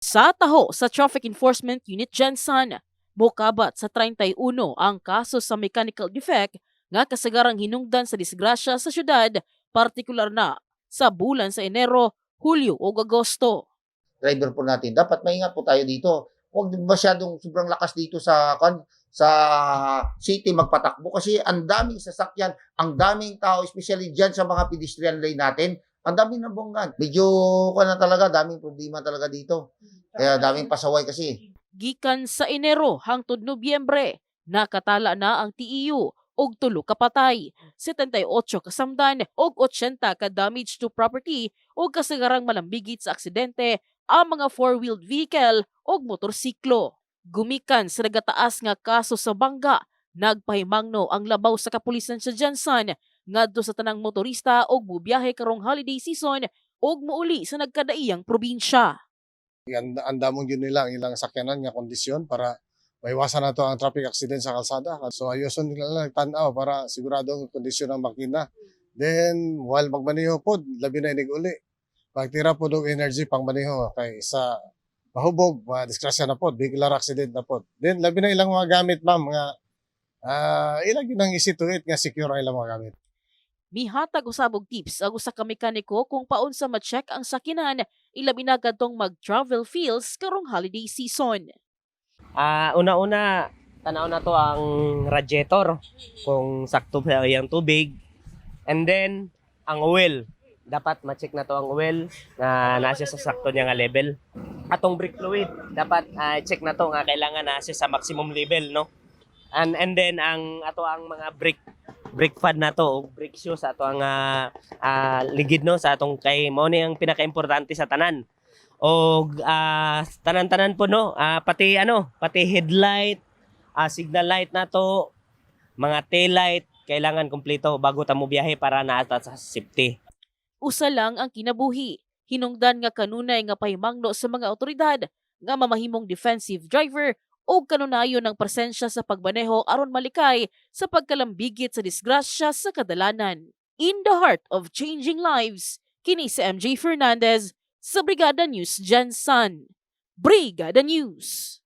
Sa taho sa Traffic Enforcement Unit Jensen, mokabat sa 31 ang kaso sa mechanical defect nga kasagarang hinungdan sa disgrasya sa syudad, partikular na sa bulan sa Enero, Hulyo o Agosto. driver po natin, dapat maingat po tayo dito. Huwag masyadong sobrang lakas dito sa sa city magpatakbo kasi ang daming sasakyan, ang daming tao, especially dyan sa mga pedestrian lane natin, ang daming nabonggan. Medyo ko na talaga, daming problema talaga dito. Kaya daming pasaway kasi. Gikan sa Enero hangtod Nobyembre, nakatala na ang TEU og tulo ka patay, 78 kasamdan og 80 ka damage to property o kasagarang malambigit sa aksidente ang mga four-wheeled vehicle og motorsiklo. Gumikan sa nagataas nga kaso sa bangga, nagpahimangno ang labaw sa kapulisan sa Jansan ngadto sa tanang motorista og bubiyahe karong holiday season og muuli sa nagkadaiyang probinsya. Yan, andamon yun nila ang ilang sakyanan nga kondisyon para maiwasan na to ang traffic accident sa kalsada. So ayoson nila lang tanaw para sigurado ang kondisyon ng makina. Then while magmaneho po, labi na inig uli. Pagtira po ng energy pang maneho kay sa mahubog, mga disgrasya na po, vehicular accident na po. Then labi na ilang mga gamit ma'am, mga ah ilang yun ang easy to it nga secure ang ilang mga gamit. Mihatag usabog tips ang usa ka mekaniko kung paun sa ma-check ang sakinan ilabi na kadtong mag-travel feels karong holiday season. Ah, una-una tanaw na to ang radiator kung sakto ba yung tubig. And then ang oil. Dapat ma-check na to ang oil na nasa sa sakto niya nga level. Atong brake fluid, dapat ah, check na to nga kailangan nasa sa maximum level, no? And and then ang ato ang mga brake brake pad na to o brake shoes ato ang ah, ah, ligid no? Sa atong kay mo ni ang pinaka-importante sa tanan. O ah, tanan-tanan po no? Ah, pati ano pati headlight ah, signal light na to mga tail light kailangan kumpleto bago ta mo biyahe para naata sa safety. Usa lang ang kinabuhi. Hinungdan nga kanunay nga pahimangno sa mga otoridad nga mamahimong defensive driver o kanunayon ng presensya sa pagbaneho aron malikay sa pagkalambigit sa disgrasya sa kadalanan. In the heart of changing lives, kini si MJ Fernandez sa Brigada News Jensen. Brigada News.